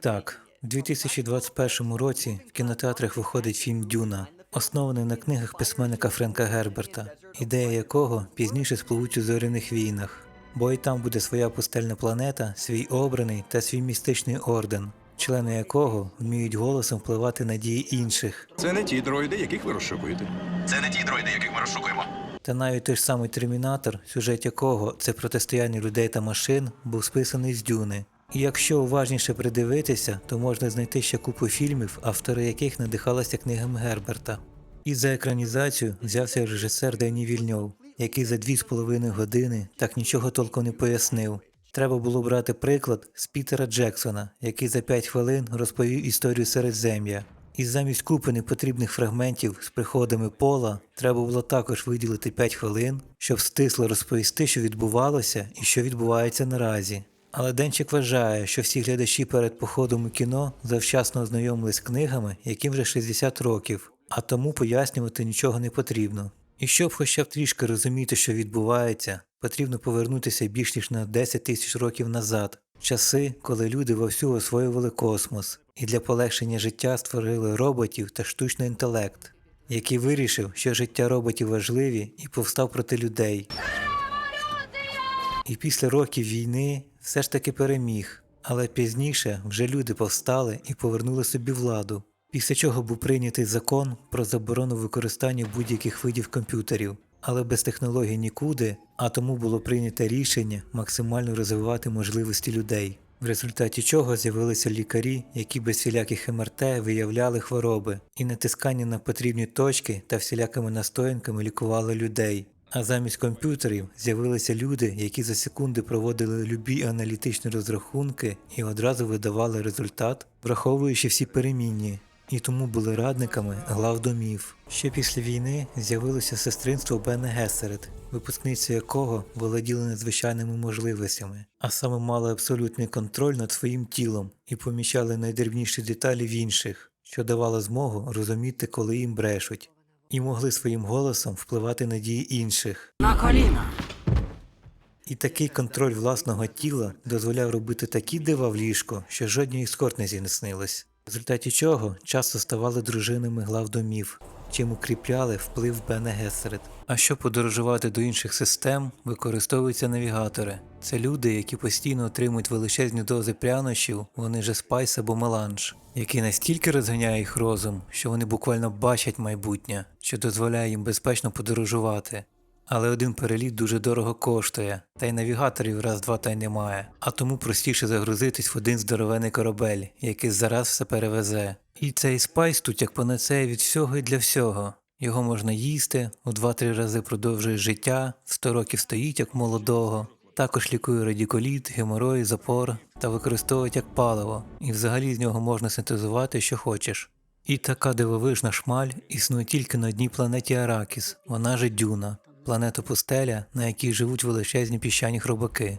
Так, у 2021 році в кінотеатрах виходить фільм Дюна, оснований на книгах письменника Френка Герберта, ідея якого пізніше спливуть у зоряних війнах. Бо і там буде своя пустельна планета, свій обраний та свій містичний орден, члени якого вміють голосом впливати на дії інших. Це не ті дроїди, яких ви розшукуєте. Це не ті дроїди, яких ми розшукуємо. Та навіть той ж самий Термінатор, сюжет якого це протистояння людей та машин, був списаний з Дюни. Якщо уважніше придивитися, то можна знайти ще купу фільмів, автори яких надихалися книгами Герберта. І за екранізацію взявся режисер Дені Вільньов, який за дві з половиною години так нічого толком не пояснив. Треба було брати приклад з Пітера Джексона, який за 5 хвилин розповів історію Середзем'я. І замість купи непотрібних фрагментів з приходами пола треба було також виділити 5 хвилин, щоб стисло розповісти, що відбувалося і що відбувається наразі. Але Денчик вважає, що всі глядачі перед походом у кіно завчасно ознайомились з книгами, яким вже 60 років, а тому пояснювати нічого не потрібно. І щоб хоча б трішки розуміти, що відбувається, потрібно повернутися більш ніж на 10 тисяч років назад, часи, коли люди вовсю освоювали космос і для полегшення життя створили роботів та штучний інтелект, який вирішив, що життя роботів важливі і повстав проти людей. І після років війни все ж таки переміг, але пізніше вже люди повстали і повернули собі владу. Після чого був прийнятий закон про заборону використання будь-яких видів комп'ютерів, але без технологій нікуди, а тому було прийнято рішення максимально розвивати можливості людей, в результаті чого з'явилися лікарі, які без всіляких МРТ виявляли хвороби, і натискання на потрібні точки та всілякими настоянками лікували людей. А замість комп'ютерів з'явилися люди, які за секунди проводили любі аналітичні розрахунки і одразу видавали результат, враховуючи всі перемінні, і тому були радниками глав домів. Ще після війни з'явилося сестринство Бене Гесерет, випускниці якого володіли надзвичайними можливостями, а саме мали абсолютний контроль над своїм тілом і помічали найдрібніші деталі в інших, що давало змогу розуміти, коли їм брешуть і могли своїм голосом впливати на дії інших. На коліна. І такий контроль власного тіла дозволяв робити такі дива в ліжку, що жодній ескорт не снилось. В результаті чого часто ставали дружинами глав домів, чим укріпляли вплив Бене Гесерет. А щоб подорожувати до інших систем, використовуються навігатори. Це люди, які постійно отримують величезні дози прянощів, вони же спайс або меланж, який настільки розганяє їх розум, що вони буквально бачать майбутнє, що дозволяє їм безпечно подорожувати. Але один переліт дуже дорого коштує, та й навігаторів раз-два та й немає, а тому простіше загрузитись в один здоровений корабель, який зараз все перевезе. І цей спайс тут як панацея від всього і для всього. Його можна їсти, у 2-3 рази продовжує життя, в 100 років стоїть як молодого. Також лікує радікуліт, геморой, запор та використовують як паливо, і взагалі з нього можна синтезувати, що хочеш. І така дивовижна шмаль існує тільки на одній планеті Аракіс, вона же Дюна, планета пустеля, на якій живуть величезні піщані хробаки,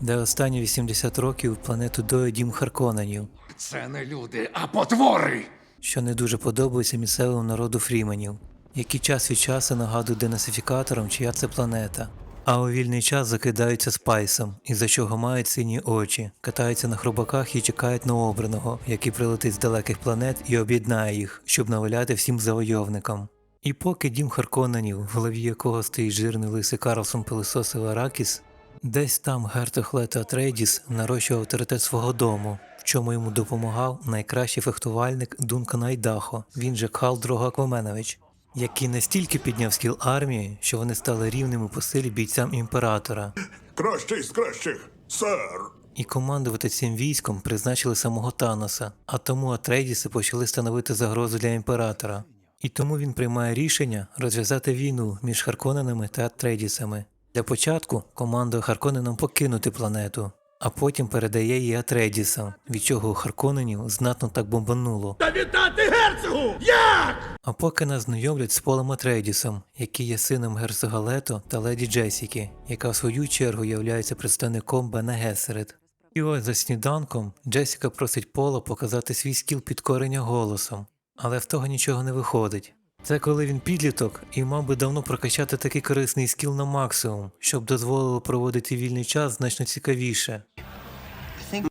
де останні 80 років планету доє дім Харконенів, Це не люди, а потвори. що не дуже подобається місцевому народу фріменів, які час від часу нагадують денасифікаторам, чия це планета. А у вільний час закидаються спайсом, із-за чого мають сині очі, катаються на хробаках і чекають на обраного, який прилетить з далеких планет і об'єднає їх, щоб наваляти всім завойовникам. І поки дім Харконенів, в голові якого стоїть жирний лисий Карлсон пилисосив Аракіс, десь там герцог Лето Атрейдіс нарощував авторитет свого дому, в чому йому допомагав найкращий фехтувальник Дункан Айдахо, він же Кхал Дрого Акваменович, який настільки підняв скіл армії, що вони стали рівними по силі бійцям імператора. Кращий з кращих, сер. І командувати цим військом призначили самого Таноса, а тому Атрейдіси почали становити загрозу для імператора. І тому він приймає рішення розв'язати війну між Харконенами та Атрейдісами. Для початку командує Харконенам покинути планету, а потім передає її Атрейдісам, від чого Харконенів знатно так бомбануло. Та вітати герцогу! Як? А поки нас знайомлять з Полем Атрейдісом, який є сином герцога Лето та леді Джесіки, яка в свою чергу являється представником Бена Гесерет. І ось за сніданком Джесіка просить Пола показати свій скіл підкорення голосом, але в того нічого не виходить. Це коли він підліток і мав би давно прокачати такий корисний скіл на максимум, щоб дозволило проводити вільний час значно цікавіше.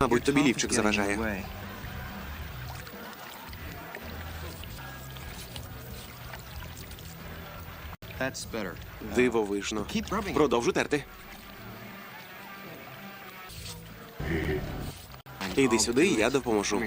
Мабуть, тобі лівчик заважає. Дивовижно. Продовжу терти. Іди сюди, я допоможу.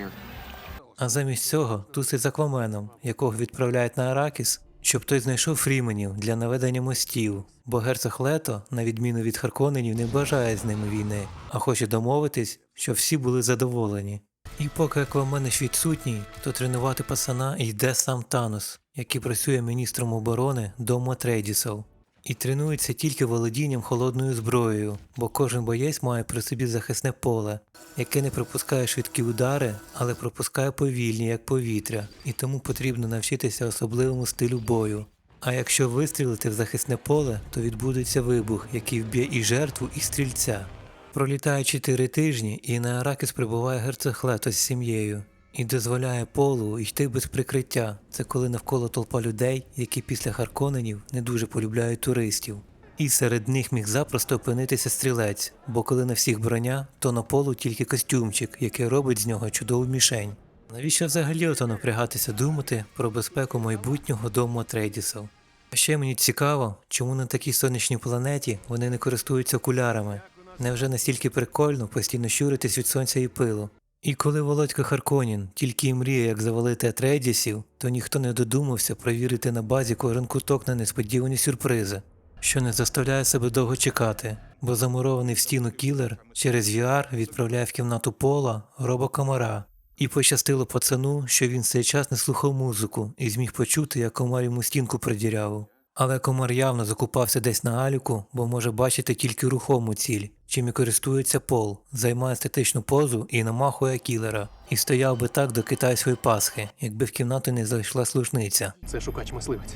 А замість цього тусить з Акваменом, якого відправляють на Аракіс, щоб той знайшов фріменів для наведення мостів, бо герцог Лето, на відміну від Харконенів, не бажає з ними війни, а хоче домовитись, щоб всі були задоволені. І поки Аквамениш відсутній, то тренувати пацана йде сам Танос, який працює міністром оборони дому Атрейдісов. І тренується тільки володінням холодною зброєю, бо кожен боєць має при собі захисне поле, яке не пропускає швидкі удари, але пропускає повільні, як повітря, і тому потрібно навчитися особливому стилю бою. А якщо вистрілити в захисне поле, то відбудеться вибух, який вб'є і жертву, і стрільця. Пролітає чотири тижні, і на Аракіс прибуває герцог Лето з сім'єю. І дозволяє полу йти без прикриття. Це коли навколо толпа людей, які після Харконенів не дуже полюбляють туристів. І серед них міг запросто опинитися стрілець, бо коли на всіх броня, то на полу тільки костюмчик, який робить з нього чудову мішень. Навіщо взагалі ото напрягатися думати про безпеку майбутнього дому Атрейдісов? А ще мені цікаво, чому на такій сонячній планеті вони не користуються окулярами. Невже настільки прикольно постійно щуритись від сонця і пилу? І коли Володька Харконін тільки й мріє, як завалити Атрейдісів, то ніхто не додумався провірити на базі кожен куток на несподівані сюрпризи, що не заставляє себе довго чекати, бо замурований в стіну кілер через VR відправляє в кімнату пола робокомара. І пощастило пацану, що він цей час не слухав музику і зміг почути, як комар йому стінку придірявив. Але комар явно закупався десь на аліку, бо може бачити тільки рухому ціль, чим і користується пол, займає статичну позу і намахує кілера. І стояв би так до китайської пасхи, якби в кімнату не зайшла служниця. Це шукач мисливець.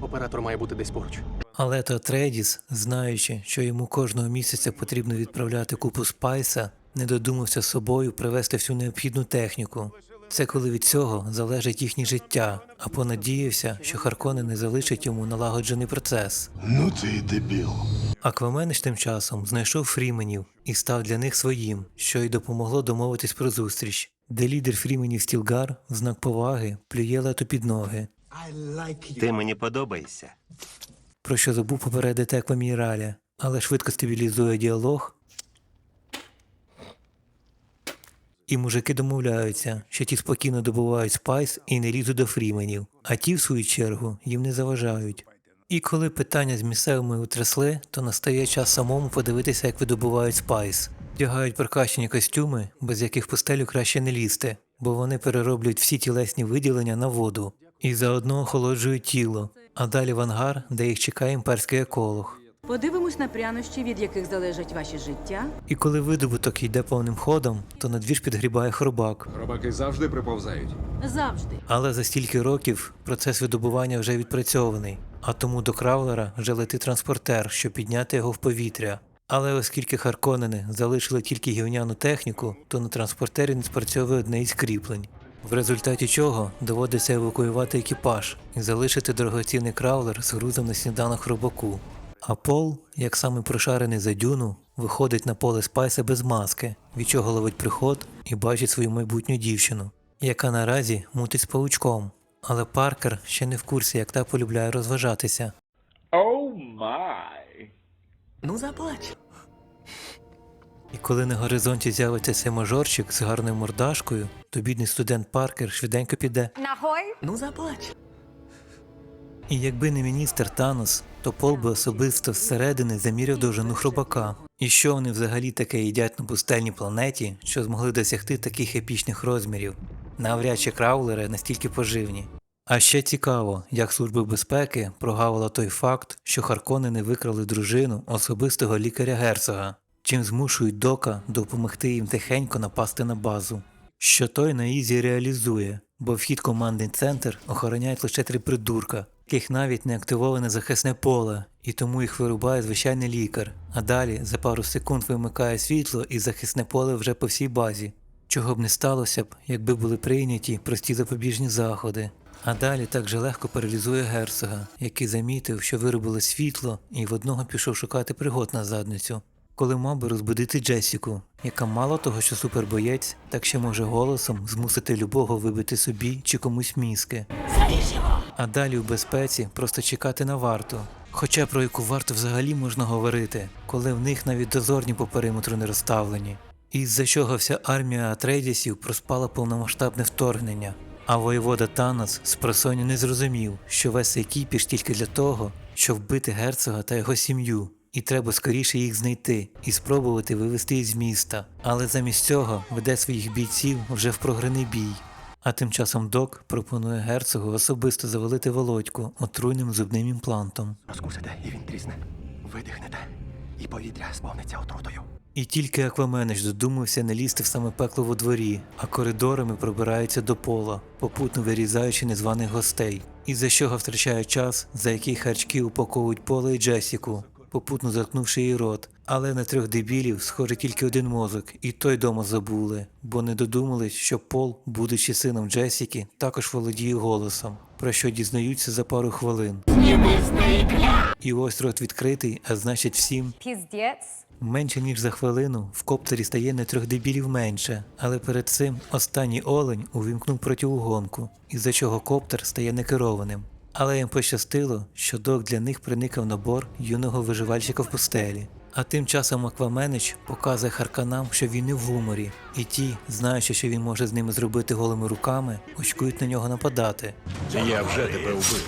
Оператор має бути десь поруч. Але то Трейдіс, знаючи, що йому кожного місяця потрібно відправляти купу спайса, не додумався з собою привезти всю необхідну техніку. Це коли від цього залежить їхнє життя, а понадіявся, що Харкони не залишать йому налагоджений процес. Ну ти й дебіл. Аквамениш тим часом знайшов фріменів і став для них своїм, що й допомогло домовитись про зустріч, де лідер фріменів Стілгар в знак поваги плює лету під ноги, Ти мені подобаєшся. про що забув попередити Акваміраля, але швидко стабілізує діалог. І мужики домовляються, що ті спокійно добувають спайс і не лізуть до фріменів, а ті, в свою чергу, їм не заважають. І коли питання з місцевими утрясли, то настає час самому подивитися, як видобувають спайс. Вдягають прокачені костюми, без яких пустелю краще не лізти, бо вони перероблюють всі тілесні виділення на воду і заодно охолоджують тіло, а далі в ангар, де їх чекає імперський еколог. Подивимось на прянощі, від яких залежать ваші життя. І коли видобуток йде повним ходом, то на двір підгрібає хробак. Робаки завжди приповзають. Завжди. Але за стільки років процес видобування вже відпрацьований, а тому до Краулера вже летить транспортер, щоб підняти його в повітря. Але оскільки Харконени залишили тільки гівняну техніку, то на транспортері не спрацьовує одне із кріплень. В результаті чого доводиться евакуювати екіпаж і залишити дорогоцінний краулер з грузом на сніданок робоку. А Пол, як самий прошарений за дюну, виходить на поле спайса без маски, від чого ловить приход і бачить свою майбутню дівчину, яка наразі мутить з паучком. Але Паркер ще не в курсі, як та полюбляє розважатися. Ну заплач. І коли на горизонті з'явиться цей мажорчик з гарною мордашкою, то бідний студент Паркер швиденько піде. Нагой? Ну заплач. І якби не міністр Танос, то Пол би особисто зсередини заміряв довжину хробака. І що вони взагалі таке їдять на пустельній планеті, що змогли досягти таких епічних розмірів? Навряд чи краулери настільки поживні. А ще цікаво, як Служба безпеки прогавила той факт, що Харконени викрали дружину особистого лікаря герцога, чим змушують Дока допомогти їм тихенько напасти на базу. Що той на Ізі реалізує, бо вхід командний центр охороняють лише три придурка, яких навіть не активоване захисне поле, і тому їх вирубає звичайний лікар. А далі за пару секунд вимикає світло і захисне поле вже по всій базі. Чого б не сталося б, якби були прийняті прості запобіжні заходи. А далі так же легко паралізує герцога, який замітив, що виробило світло, і в одного пішов шукати пригод на задницю. Коли мав би розбудити Джесіку, яка мало того, що супербоєць, так ще може голосом змусити любого вибити собі чи комусь мізки. А далі у безпеці просто чекати на варту. Хоча про яку варту взагалі можна говорити, коли в них навіть дозорні по периметру не розставлені. Із-за чого вся армія Атрейдісів проспала повномасштабне вторгнення, а воєвода Танос з просоню не зрозумів, що весь цей кіпіш тільки для того, щоб вбити герцога та його сім'ю, і треба скоріше їх знайти і спробувати вивести із міста. Але замість цього веде своїх бійців вже в програний бій. А тим часом док пропонує герцогу особисто завалити володьку отруйним зубним імплантом. Розкусите, і він трісне. Видихнете, і повітря сповниться отрутою. І тільки Акваменич додумався не лізти в саме пекло во дворі, а коридорами пробираються до пола, попутно вирізаючи незваних гостей. І за чого втрачає час, за який харчки упаковують Пола і Джесіку, попутно заткнувши їй рот. Але на трьох дебілів схоже тільки один мозок, і той дома забули, бо не додумались, що Пол, будучи сином Джесіки, також володіє голосом, про що дізнаються за пару хвилин. І ось рот відкритий, а значить всім Піздець. Менше ніж за хвилину в коптері стає не трьох дебілів менше, але перед цим останній олень увімкнув протиугонку, із-за чого коптер стає некерованим. Але їм пощастило, що док для них приникав набор юного виживальщика в пустелі. А тим часом Акваменич показує харканам, що він не в гуморі, і ті, знаючи, що він може з ними зробити голими руками, очкують на нього нападати. Я вже тебе вбив.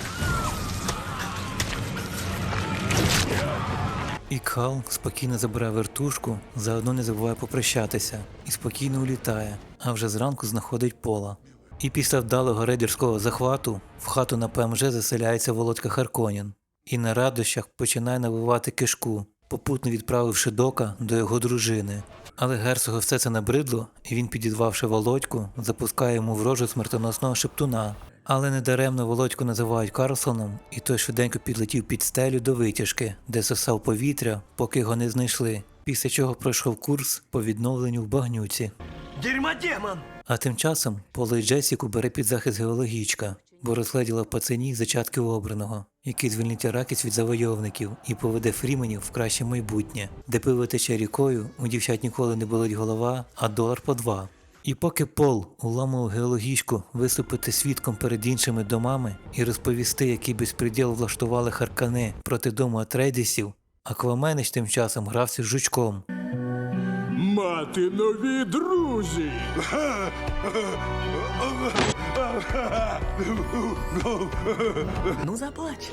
І Кал спокійно забирає вертушку, заодно не забуває попрощатися і спокійно улітає, а вже зранку знаходить пола. І після вдалого рейдерського захвату в хату на ПМЖ заселяється Володька Харконін і на радощах починає навивати кишку, попутно відправивши дока до його дружини. Але герцогу все це набридло, і він, підірвавши Володьку, запускає йому в рожу смертоносного шептуна. Але недаремно Володьку називають Карлсоном, і той швиденько підлетів під стелю до витяжки, де сосав повітря, поки його не знайшли, після чого пройшов курс по відновленню в багнюці. Дерьма демон! А тим часом Поле Джесіку бере під захист геологічка, бо розгледіла в пацані зачатки обраного, який звільнить Аракіс від завойовників і поведе фріменів в краще майбутнє, де пиво тече рікою, у дівчат ніколи не болить голова, а долар по два. І поки Пол уламував геологічку виступити свідком перед іншими домами і розповісти, який безпреділ влаштували харкани проти дому Атрейдісів, Акваменич тим часом грався з жучком. Мати нові друзі! Ну заплач.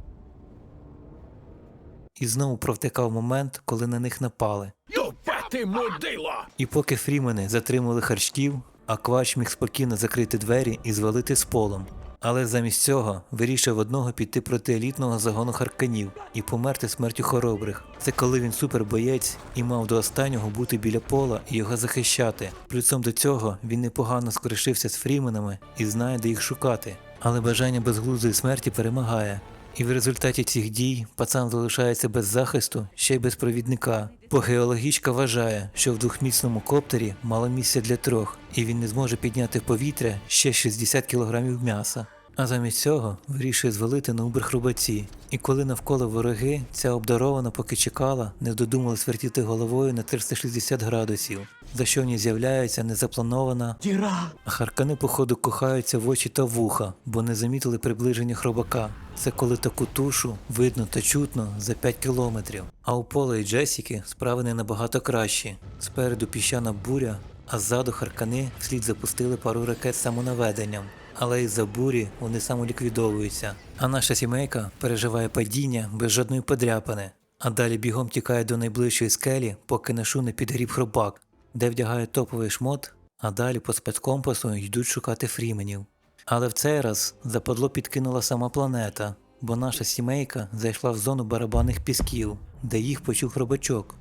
І знову провтикав момент, коли на них напали. Юпати мудило! І поки фрімени затримали харчків, а квач міг спокійно закрити двері і звалити з полом. Але замість цього вирішив одного піти проти елітного загону харканів і померти смертю хоробрих. Це коли він супербоєць і мав до останнього бути біля пола і його захищати. Плюсом до цього він непогано скоришився з фріменами і знає, де їх шукати. Але бажання безглуздої смерті перемагає. І в результаті цих дій пацан залишається без захисту, ще й без провідника. Бо геологічка вважає, що в двохміцному коптері мало місця для трьох, і він не зможе підняти в повітря ще 60 кілограмів м'яса. А замість цього вирішує звалити на убер хрубаці. І коли навколо вороги, ця обдарована, поки чекала, не додумалась вертіти головою на 360 градусів, за що в ній з'являється незапланована Діра! а харкани, походу, кохаються в очі та вуха, бо не замітили приближення хробака. Це коли таку тушу видно та чутно за 5 кілометрів. А у Пола і Джесіки справи не набагато кращі. Спереду піщана буря, а ззаду харкани вслід запустили пару ракет самонаведенням. Але із-за бурі вони самоліквідовуються. А наша сімейка переживає падіння без жодної подряпини. А далі бігом тікає до найближчої скелі, поки на шу не підгріб хробак, де вдягає топовий шмот, а далі по спецкомпасу йдуть шукати фріменів. Але в цей раз западло підкинула сама планета, бо наша сімейка зайшла в зону барабанних пісків, де їх почув хробачок.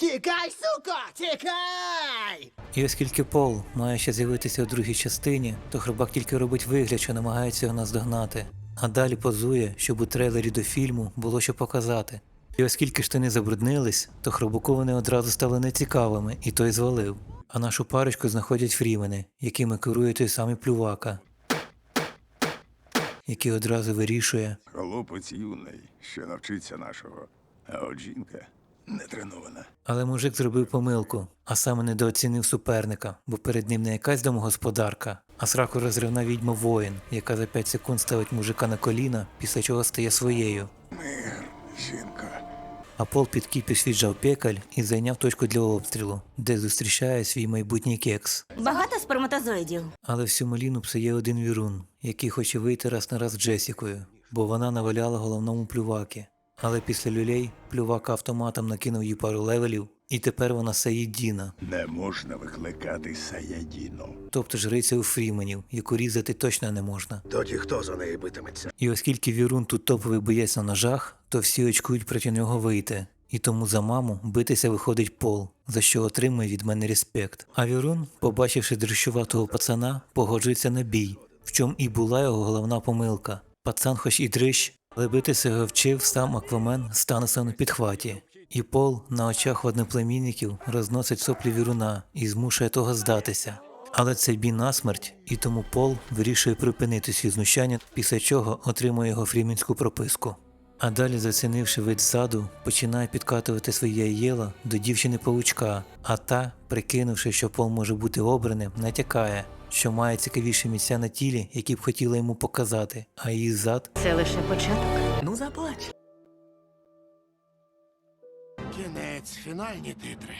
Тікай, сука! Тікай! І оскільки Пол має ще з'явитися у другій частині, то хробак тільки робить вигляд, що намагається його наздогнати, а далі позує, щоб у трейлері до фільму було що показати. І оскільки штани забруднились, то хробаку вони одразу стали нецікавими, і той звалив. А нашу парочку знаходять фрімени, якими керує той самий плювака, який одразу вирішує, Хлопець юний, що навчиться нашого. А от жінка Не тренована. Але мужик зробив помилку, а саме недооцінив суперника, бо перед ним не якась домогосподарка, а сракорозривна відьма воїн, яка за 5 секунд ставить мужика на коліна, після чого стає своєю. Мир, жінка. А Пол під кіпіш віджав пекаль і зайняв точку для обстрілу, де зустрічає свій майбутній кекс. Багато сперматозоїдів. Але всю маліну псує один вірун, який хоче вийти раз на раз з Джесікою, бо вона наваляла головному плюваки. Але після люлей плювака автоматом накинув їй пару левелів, і тепер вона Саїдіна, Не можна викликати Саядіну. тобто жриця у Фріменів, яку різати точно не можна. Тоді хто за неї битиметься? І оскільки Вірун тут топовий боєць на ножах, то всі очкують проти нього вийти. І тому за маму битися виходить пол, за що отримує від мене респект. А Вірун, побачивши дрищуватого пацана, погоджується на бій, в чому і була його головна помилка. Пацан хоч і дрищ, але битися його вчив сам Аквамен з Таносом на підхваті. І Пол на очах одноплемінників розносить соплі Віруна і змушує того здатися. Але це бій насмерть, і тому Пол вирішує припинити свої знущання, після чого отримує його фрімінську прописку. А далі, зацінивши вид ззаду, починає підкатувати своє єла до дівчини павучка, а та, прикинувши, що Пол може бути обраним, натякає, що має цікавіші місця на тілі, які б хотіла йому показати, а її зад Це лише початок. Ну заплач. Кінець, фінальні титри.